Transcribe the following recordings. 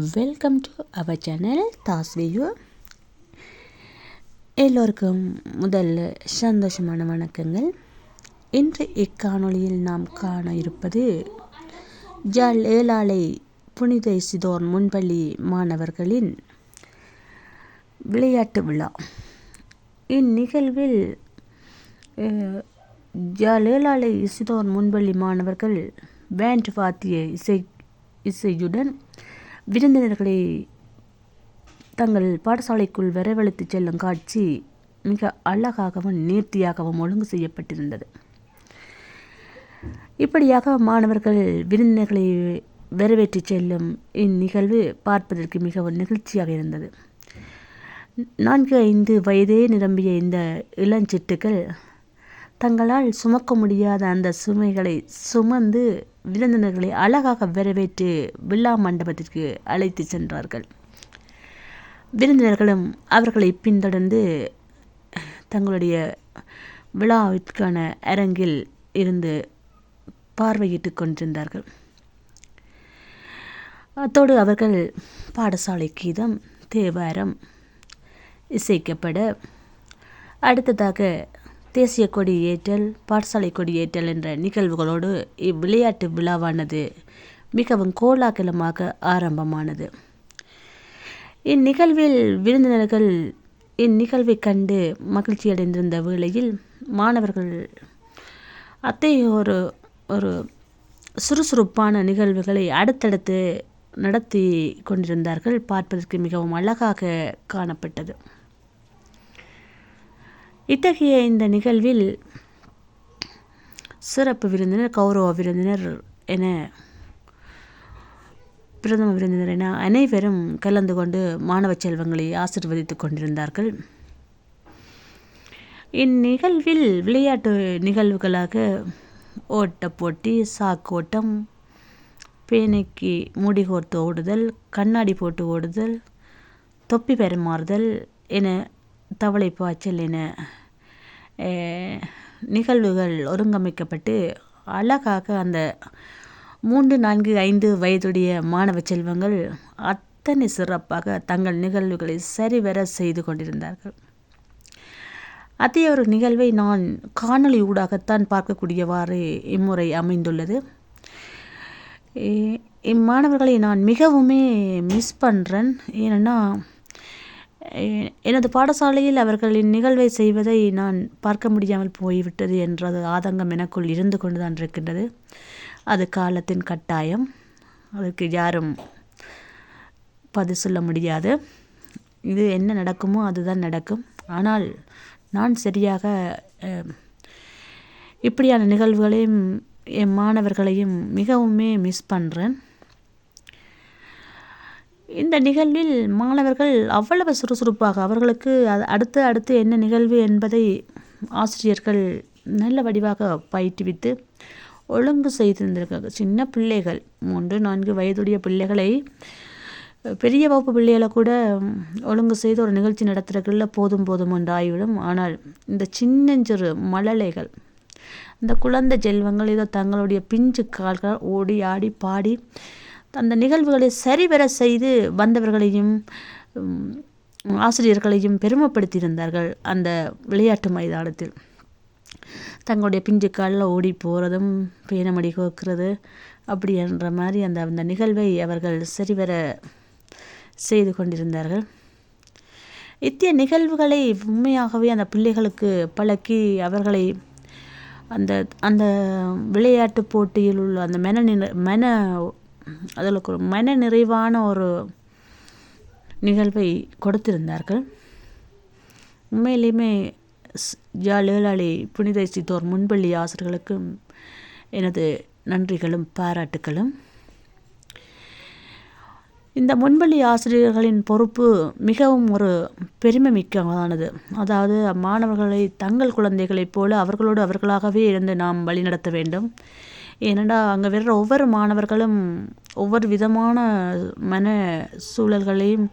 Welcome to our channel தாஸ்வியூ எல்லோருக்கும் முதல்ல சந்தோஷமான வணக்கங்கள். இன்று இக்காணொளியில் நாம் காண இருப்பது ஜால் ஏலாலை புனித இசிதோர் முன்பள்ளி மாணவர்களின் விளையாட்டு விழா. இந்நிகழ்வில் ஜலேலாலை இசிதோர் முன்பள்ளி மாணவர்கள் பேண்ட் வாத்திய இசை இசையுடன் விருந்தினர்களை தங்கள் பாடசாலைக்குள் வரவழைத்து செல்லும் காட்சி மிக அழகாகவும் நேர்த்தியாகவும் ஒழுங்கு செய்யப்பட்டிருந்தது. இப்படியாக மாணவர்கள் விருந்தினர்களை வரவேற்றுச் செல்லும் இந்நிகழ்வு பார்ப்பதற்கு மிகவும் நிகழ்ச்சியாக இருந்தது. நான்கு ஐந்து வயதே நிரம்பிய இந்த இளஞ்சிட்டுகள் தங்களால் சுமக்க முடியாத அந்த சுமைகளை சுமந்து விருந்தினர்களை அழகாக வரவேற்று விழா மண்டபத்திற்கு அழைத்து சென்றார்கள். விருந்தினர்களும் அவர்களை பின்தொடர்ந்து தங்களுடைய விழாவிற்கான அரங்கில் இருந்து பார்வையிட்டு கொண்டிருந்தார்கள். அத்தோடு அவர்கள் பாடசாலை கீதம் தேவாரம் இசைக்கப்பட அடுத்ததாக தேசிய கொடி ஏற்றல் பாடசாலை கொடி ஏற்றல் என்ற நிகழ்வுகளோடு இவ்விளையாட்டு விழாவானது மிகவும் கோலாகலமாக ஆரம்பமானது. இந்நிகழ்வில் விருந்தினர்கள் இந்நிகழ்வை கண்டு மகிழ்ச்சியடைந்திருந்த வேளையில் மாணவர்கள் அத்தகைய ஒரு ஒரு சுறுசுறுப்பான நிகழ்வுகளை அடுத்தடுத்து நடத்தி கொண்டிருந்தார்கள். பார்ப்பதற்கு மிகவும் அழகாக காணப்பட்டது. இத்தகைய இந்த நிகழ்வில் சிறப்பு விருந்தினர் கௌரவ விருந்தினர் என பிரதம விருந்தினர் என அனைவரும் கலந்து கொண்டு மாணவ செல்வங்களை ஆசிர்வதித்துக் கொண்டிருந்தார்கள். இந்நிகழ்வில் விளையாட்டு நிகழ்வுகளாக ஓட்ட போட்டி சாக்கோட்டம் பேனைக்கு மூடி கோர்த்து ஓடுதல் கண்ணாடி போட்டு ஓடுதல் தொப்பி பரிமாறுதல் என தவளை பாய்ச்சல் என நிகழ்வுகள் ஒருங்கமைக்கப்பட்டு அழகாக அந்த மூன்று நான்கு ஐந்து வயதுடைய மாணவ செல்வங்கள் அத்தனை சிறப்பாக தங்கள் நிகழ்வுகளை சரிவர செய்து கொண்டிருந்தார்கள். அதே ஒரு நிகழ்வை நான் காணொளி ஊடாகத்தான் பார்க்கக்கூடியவாறு இம்முறை அமைந்துள்ளது. இம்மாணவர்களை நான் மிகவுமே மிஸ் பண்ணுறேன் ஏன்னா எனது பாடசாலையில் அவர்களின் நிகழ்வை செய்வதை நான் பார்க்க முடியாமல் போய்விட்டது என்ற ஆதங்கம் எனக்குள் இருந்து கொண்டுதான் இருக்கின்றது. அது காலத்தின் கட்டாயம். அதற்கு யாரும் பதில் சொல்ல முடியாது. இது என்ன நடக்குமோ அதுதான் நடக்கும். ஆனால் நான் சரியாக இப்படியான நிகழ்வுகளையும் என் மாணவர்களையும் மிகவுமே மிஸ் பண்ணுறேன் இந்த நிகழ்வில் மாணவர்கள் அவ்வளவு சுறுசுறுப்பாக அவர்களுக்கு அது அடுத்து அடுத்து என்ன நிகழ்வு என்பதை ஆசிரியர்கள் நல்ல வடிவாக பயிற்றுவித்து ஒழுங்கு செய்திருந்திருக்காங்க. சின்ன பிள்ளைகள் மூன்று நான்கு வயதுடைய பிள்ளைகளை பெரிய வகுப்பு பிள்ளைகளை கூட ஒழுங்கு செய்து ஒரு நிகழ்ச்சி நடத்துறதுக்குள்ள போதும் போதும் என்று ஆகிவிடும். ஆனால் இந்த சின்னஞ்சிறு மழலைகள் இந்த குழந்தை செல்வங்கள் ஏதோ தங்களுடைய பிஞ்சு கால்கள் ஓடி ஆடி பாடி அந்த நிகழ்வுகளை சரிவர செய்து வந்தவர்களையும் ஆசிரியர்களையும் பெருமைப்படுத்தியிருந்தார்கள் அந்த விளையாட்டு மைதானத்தில். தங்களுடைய பிஞ்சு காலில் ஓடி போகிறதும் பேனமடி கோக்கிறது அப்படி என்ற மாதிரி அந்த அந்த நிகழ்வை அவர்கள் சரிவர செய்து கொண்டிருந்தார்கள். இத்திய நிகழ்வுகளை உண்மையாகவே அந்த பிள்ளைகளுக்கு பழக்கி அவர்களை அந்த அந்த விளையாட்டு போட்டியில் உள்ள அந்த மன நிறை மன அதில் ஒரு மன நிறைவான ஒரு நிகழ்வை கொடுத்திருந்தார்கள். உண்மையிலையுமே ஸ்- புனித சித்தோர் முன்பள்ளி ஆசிரியர்களுக்கும் எனது நன்றிகளும் பாராட்டுகளும். இந்த முன்பள்ளி ஆசிரியர்களின் பொறுப்பு மிகவும் ஒரு பெருமை மிக்கதானது. அதாவது மாணவர்களை தங்கள் குழந்தைகளைப் போல அவர்களோடு அவர்களாகவே இருந்து நாம் வழிநடத்த வேண்டும். ஏனென்றா அங்கே வர்ற ஒவ்வொரு மாணவர்களும் ஒவ்வொரு விதமான மன சூழல்களையும்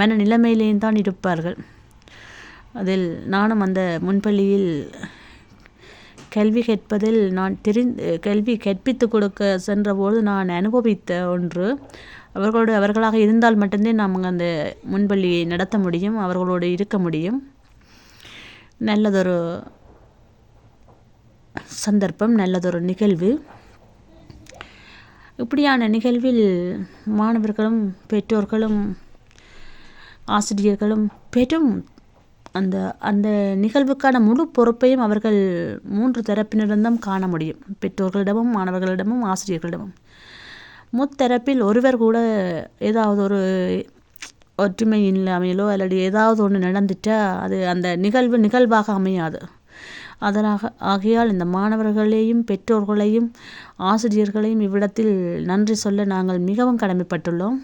மன நிலைமையிலையும் தான் இருப்பார்கள். அதில் நானும் அந்த முன்பள்ளியில் கல்வி கேட்பதில் நான் தெரிந்து கல்வி கற்பித்து கொடுக்க சென்றபோது நான் அனுபவித்த ஒன்று அவர்களோடு அவர்களாக இருந்தால் மட்டும்தான் நாம் அந்த முன்பள்ளியை நடத்த முடியும் அவர்களோடு இருக்க முடியும். நல்லதொரு சந்தர்ப்பம் நல்லதொரு நிகழ்வு. இப்படியான நிகழ்வில் மாணவர்களும் பெற்றோர்களும் ஆசிரியர்களும் பெரும் அந்த அந்த நிகழ்வுக்கான முழு பொறுப்பையும் அவர்கள் மூன்று தரப்பினரிடம் காண முடியும். பெற்றோர்களிடமும் மாணவர்களிடமும் ஆசிரியர்களிடமும். முத்தரப்பில் ஒருவர் கூட ஏதாவது ஒரு ஒற்றுமை இல்லாமையிலோ அல்லது ஏதாவது ஒன்று நடந்துட்டால் அது அந்த நிகழ்வு நிகழ்வாக அமையாது. அதனாக ஆகையால் இந்த மாணவர்களையும் பெற்றோர்களையும் ஆசிரியர்களையும் இவ்விடத்தில் நன்றி சொல்ல நாங்கள் மிகவும் கடமைப்பட்டுள்ளோம்.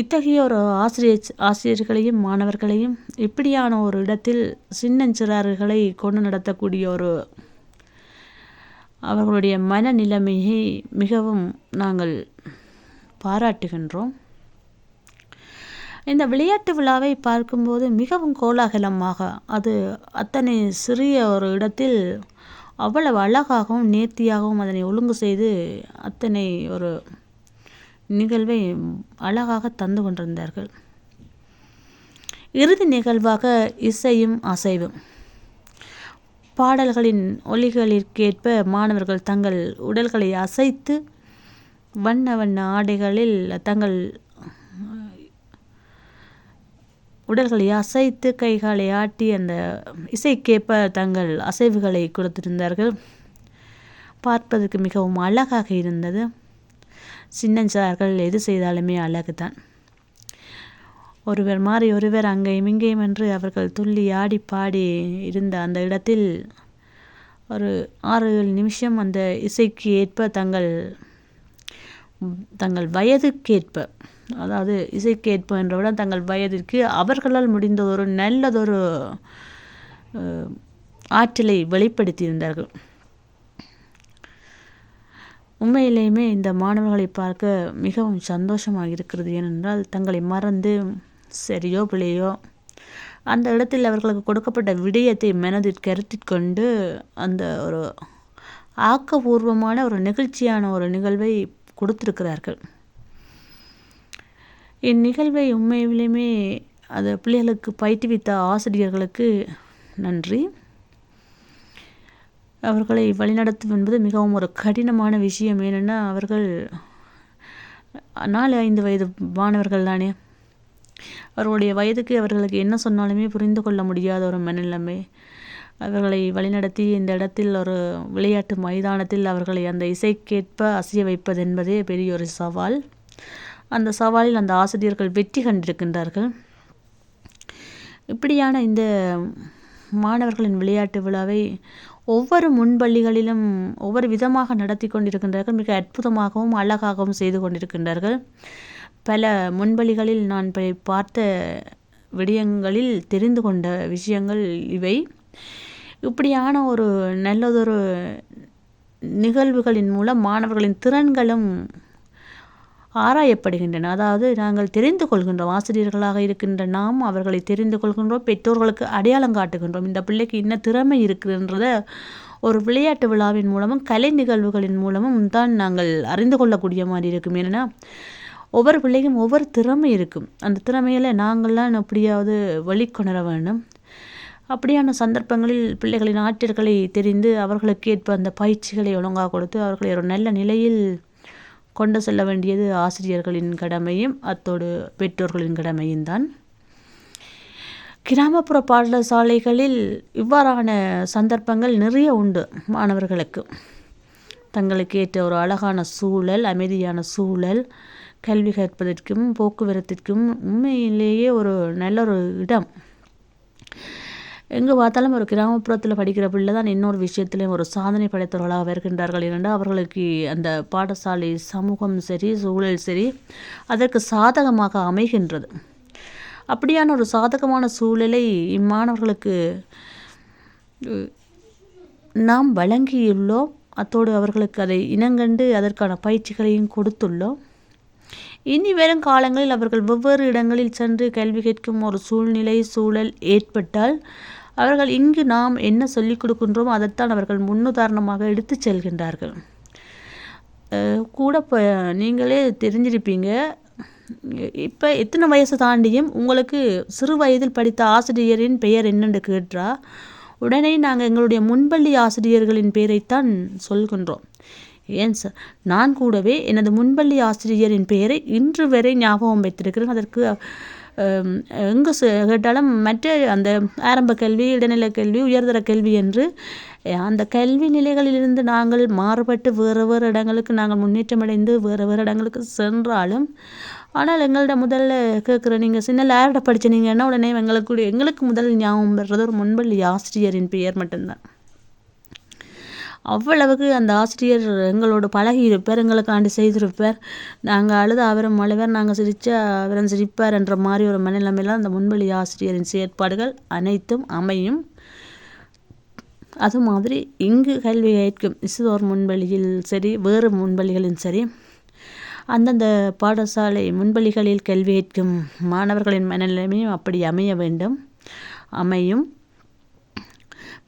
இத்தகைய ஒரு ஆசிரியர் ஆசிரியர்களையும் மாணவர்களையும் இப்படியான ஒரு இடத்தில் சின்னஞ்சிறார்களை கொண்டு நடத்தக்கூடிய ஒரு அவர்களுடைய மனநிலைமையை மிகவும் நாங்கள் பாராட்டுகின்றோம். இந்த விளையாட்டு விழாவை பார்க்கும்போது மிகவும் கோலாகலமாக அது அத்தனை சிறிய ஒரு இடத்தில் அவ்வளவு அழகாகவும் நேர்த்தியாகவும் அதனை ஒழுங்கு செய்து அத்தனை ஒரு நிகழ்வை அழகாக தந்து கொண்டிருந்தார்கள். இறுதி நிகழ்வாக இசையும் அசைவும். பாடல்களின் ஒலிகளிற்கேற்ப மாணவர்கள் தங்கள் உடல்களை அசைத்து வண்ண வண்ண ஆடைகளில் தங்கள் உடல்களை அசைத்து கைகாலை ஆட்டி அந்த இசைக்கேற்ப தங்கள் அசைவுகளை கொடுத்திருந்தார்கள். பார்ப்பதற்கு மிகவும் அழகாக இருந்தது. சின்னஞ்சார்கள் எது செய்தாலுமே அழகு தான் ஒருவர் மாறி ஒருவர் அங்கேயும் இங்கேயும் என்று அவர்கள் துள்ளி ஆடி பாடி இருந்த அந்த இடத்தில் ஒரு ஆறு ஏழு நிமிஷம் அந்த இசைக்கு ஏற்ப தங்கள் தங்கள் வயதுக்கேற்ப அதாவது இசைக்கேற்ப என்ற தங்கள் வயதிற்கு அவர்களால் முடிந்த ஒரு நல்லதொரு ஆற்றலை வெளிப்படுத்தியிருந்தார்கள். உண்மையிலேயுமே இந்த மாணவர்களை பார்க்க மிகவும் சந்தோஷமாக இருக்கிறது. ஏனென்றால் தங்களை மறந்து சரியோ பிள்ளையோ அந்த இடத்தில் அவர்களுக்கு கொடுக்கப்பட்ட விடயத்தை மனதில் கருத்திற்கொண்டு அந்த ஒரு ஆக்கபூர்வமான ஒரு நிகழ்ச்சியான ஒரு நிகழ்வை கொடுத்திருக்கிறார்கள். இந்நிகழ்வை உண்மையிலுமே அதை பிள்ளைகளுக்கு பயிற்றுவித்த ஆசிரியர்களுக்கு நன்றி. அவர்களை வழிநடத்தும் என்பது மிகவும் ஒரு கடினமான விஷயம். ஏனென்னா அவர்கள் நாலு ஐந்து வயது மாணவர்கள் தானே. அவர்களுடைய வயதுக்கு அவர்களுக்கு என்ன சொன்னாலுமே புரிந்து கொள்ள முடியாத ஒரு மனநிலைமை. அவர்களை வழிநடத்தி இந்த இடத்தில் ஒரு விளையாட்டு மைதானத்தில் அவர்களை அந்த இசைக்கேற்ப அசைய வைப்பது என்பதே பெரிய ஒரு சவால். அந்த சவாலில் அந்த ஆசிரியர்கள் வெற்றி கண்டிருக்கின்றார்கள். இப்படியான இந்த மாணவர்களின் விளையாட்டு விழாவை ஒவ்வொரு முன்பள்ளிகளிலும் ஒவ்வொரு விதமாக நடத்தி கொண்டிருக்கின்றார்கள். மிக அற்புதமாகவும் அழகாகவும் செய்து கொண்டிருக்கின்றார்கள். பல முன்பள்ளிகளில் நான் பார்த்த விடயங்களில் தெரிந்து கொண்ட விஷயங்கள் இவை. இப்படியான ஒரு நல்லதொரு நிகழ்வுகளின் மூலம் மாணவர்களின் திறன்களும் ஆராயப்படுகின்றன. அதாவது நாங்கள் தெரிந்து கொள்கின்றோம் ஆசிரியர்களாக இருக்கின்ற நாம் அவர்களை தெரிந்து கொள்கின்றோம் பெற்றோர்களுக்கு அடையாளம் காட்டுகின்றோம். இந்த பிள்ளைக்கு என்ன திறமை இருக்குன்றத ஒரு விளையாட்டு விழாவின் மூலமும் கலை நிகழ்வுகளின் மூலமும் தான் நாங்கள் அறிந்து கொள்ளக்கூடிய மாதிரி இருக்கும். ஏன்னா ஒவ்வொரு பிள்ளைக்கும் ஒவ்வொரு திறமை இருக்கும். அந்த திறமையில் நாங்கள்லாம் எப்படியாவது வெளிக்கொணர வேண்டும். அப்படியான சந்தர்ப்பங்களில் பிள்ளைகளின் ஆற்றல்களை தெரிந்து அவர்களுக்கு ஏற்ப அந்த பயிற்சிகளை ஒழுங்காக கொடுத்து அவர்களை ஒரு நல்ல நிலையில் கொண்டு செல்ல வேண்டியது ஆசிரியர்களின் கடமையும் அத்தோடு பெற்றோர்களின் கடமையும் தான். கிராமப்புற பாடசாலைகளில் இவ்வாறான சந்தர்ப்பங்கள் நிறைய உண்டு மாணவர்களுக்கு. தங்களுக்கு ஏற்ற ஒரு அழகான சூழல் அமைதியான சூழல் கல்வி கற்பதற்கும் போக்குவரத்திற்கும் உண்மையிலேயே ஒரு நல்ல ஒரு இடம். எங்கே பார்த்தாலும் ஒரு கிராமப்புறத்தில் படிக்கிற பிள்ளை தான் இன்னொரு விஷயத்துலையும் ஒரு சாதனை படைத்தவர்களாக வருகின்றார்கள். என்றால் அவர்களுக்கு அந்த பாடசாலை சமூகம் சரி சூழல் சரி அதற்கு சாதகமாக அமைகின்றது. அப்படியான ஒரு சாதகமான சூழலை இம்மாணவர்களுக்கு நாம் வழங்கியுள்ளோம். அத்தோடு அவர்களுக்கு அதை இனங்கண்டு அதற்கான பயிற்சிகளையும் கொடுத்துள்ளோம். இனி வரும் காலங்களில் அவர்கள் வெவ்வேறு இடங்களில் சென்று கல்வி கேட்கும் ஒரு சூழ்நிலை சூழல் ஏற்பட்டால் அவர்கள் இங்கு நாம் என்ன சொல்லிக் கொடுக்கின்றோமோ அதைத்தான் அவர்கள் முன்னுதாரணமாக எடுத்து செல்கின்றார்கள். கூட இப்போ நீங்களே தெரிஞ்சிருப்பீங்க. இப்போ எத்தனை வயசு தாண்டியும் உங்களுக்கு சிறு வயதில் படித்த ஆசிரியரின் பெயர் என்னென்று கேட்டா உடனே நாங்கள் எங்களுடைய முன்பள்ளி ஆசிரியர்களின் பெயரைத்தான் சொல்கின்றோம். ஏன் சார்? நான் கூடவே எனது முன்பள்ளி ஆசிரியரின் பெயரை இன்று வரை ஞாபகம் வைத்திருக்கிறேன். அதற்கு எங்கு கேட்டாலும் மற்ற அந்த ஆரம்ப கல்வி இடைநிலை கல்வி உயர்தர கல்வி என்று அந்த கல்வி நிலைகளிலிருந்து நாங்கள் மாறுபட்டு வேறு வேறு இடங்களுக்கு நாங்கள் முன்னேற்றமடைந்து வேறு வேறு இடங்களுக்கு சென்றாலும் ஆனால் எங்கள்கிட்ட முதல்ல கேட்குற நீங்கள் சின்ன லேர்ட படிச்சினீங்கன்னா உடனே எங்களுக்கு எங்களுக்கு முதல் ஞாபகம் வர்றது ஒரு முன்பள்ளி ஆசிரியரின் பெயர் மட்டும்தான். அவ்வளவுக்கு அந்த ஆசிரியர் எங்களோடு பழகி இருப்பார் எங்களுக்காண்டி செய்திருப்பார். நாங்கள் அழுத அவரும் அழுவார் நாங்கள் சிரித்தா அவரும் சிரிப்பார் என்ற மாதிரி ஒரு மனநிலைமையில் அந்த முன்வழி ஆசிரியரின் செயற்பாடுகள் அனைத்தும் அமையும். அது மாதிரி இங்கு கல்வி கேட்கும் இசுதோர் முன்வழியில் சரி வேறு முன்வழிகளிலும் சரி? அந்தந்த பாடசாலை முன்பள்ளிகளில் கல்வி கேட்கும் மாணவர்களின் மனநிலைமையும் அப்படி அமைய வேண்டும். அமையும்.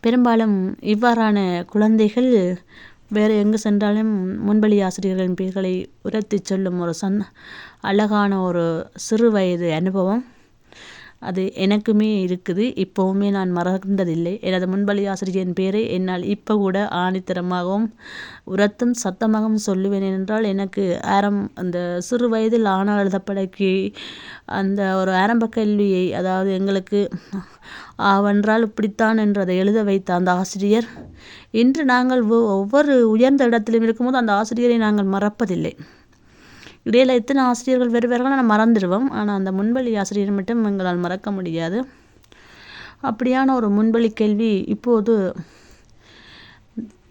பெரும்பாலும் இவ்வாறான குழந்தைகள் வேறு எங்கு சென்றாலும் முன்பள்ளி ஆசிரியர்களின் பெயர்களை உரத்தி சொல்லும் ஒரு சன் அழகான ஒரு சிறு வயது அனுபவம். அது எனக்குமே இருக்குது. இப்போவுமே நான் மறந்ததில்லை. எனது முன்பள்ளி ஆசிரியரின் பேரை என்னால் இப்போ கூட ஆணித்தரமாகவும் உரத்தும் சத்தமாகவும் சொல்லுவேன் என்றால் எனக்கு ஆரம் அந்த சிறு வயதில் ஆணால் எழுதப்படக்கி அந்த ஒரு ஆரம்ப கல்வியை அதாவது எங்களுக்கு ஆவென்றால் இப்படித்தான் என்று அதை எழுத வைத்த அந்த ஆசிரியர். இன்று நாங்கள் ஒவ்வொரு உயர்ந்த இடத்திலும் இருக்கும்போது அந்த ஆசிரியரை நாங்கள் மறப்பதில்லை. இடையில் எத்தனை ஆசிரியர்கள் வேறு வேறுகளும் நான் மறந்துடுவோம். ஆனால் அந்த முன்வழி ஆசிரியர் மட்டும் எங்களால் மறக்க முடியாது. அப்படியான ஒரு முன்வழி கேள்வி இப்போது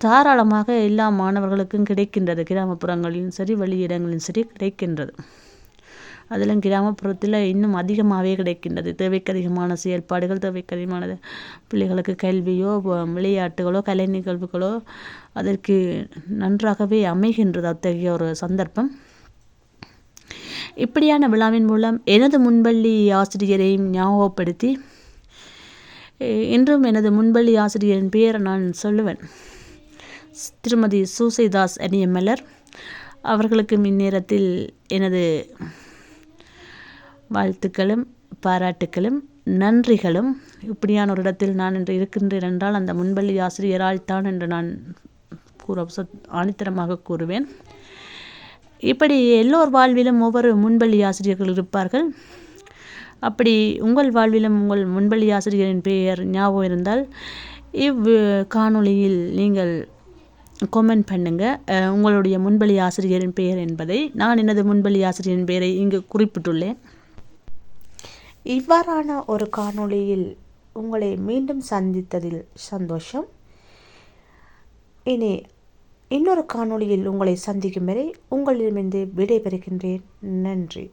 தாராளமாக எல்லா மாணவர்களுக்கும் கிடைக்கின்றது. கிராமப்புறங்களிலும் சரி வெளியிடங்களிலும் சரி கிடைக்கின்றது. அதிலும் கிராமப்புறத்தில் இன்னும் அதிகமாகவே கிடைக்கின்றது. தேவைக்கு அதிகமான செயல்பாடுகள் தேவைக்கு அதிகமானது பிள்ளைகளுக்கு கல்வியோ விளையாட்டுகளோ கலை நிகழ்வுகளோ அதற்கு நன்றாகவே அமைகின்றது அத்தகைய ஒரு சந்தர்ப்பம். இப்படியான விழாவின் மூலம் எனது முன்பள்ளி ஆசிரியரையும் ஞாபகப்படுத்தி இன்றும் எனது முன்பள்ளி ஆசிரியரின் பெயரை நான் சொல்லுவேன். திருமதி சூசைதாஸ் அனியமலர் அவர்களுக்கு இந்நேரத்தில் எனது வாழ்த்துக்களும் பாராட்டுக்களும் நன்றிகளும். இப்படியான ஒரு இடத்தில் நான் இன்று இருக்கின்றேன் என்றால் அந்த முன்பள்ளி ஆசிரியரால் தான் என்று நான் கூற ஆணித்தரமாக கூறுவேன். இப்படி எல்லோர் வாழ்விலும் ஒவ்வொரு முன்பள்ளி ஆசிரியர்கள் இருப்பார்கள். அப்படி உங்கள் வாழ்விலும் உங்கள் முன்பள்ளி ஆசிரியரின் பெயர் ஞாபகம் இருந்தால் இவ் காணொளியில் நீங்கள் கொமெண்ட் பண்ணுங்கள் உங்களுடைய முன்பள்ளி ஆசிரியரின் பெயர் என்பதை. நான் எனது முன்பள்ளி ஆசிரியரின் பெயரை இங்கு குறிப்பிட்டுள்ளேன். இவ்வாறான ஒரு காணொளியில் உங்களை மீண்டும் சந்தித்ததில் சந்தோஷம். இனி இன்னொரு காணொளியில் உங்களை சந்திக்கும் வரை உங்களிடமிருந்து விடைபெறுகின்றேன். நன்றி.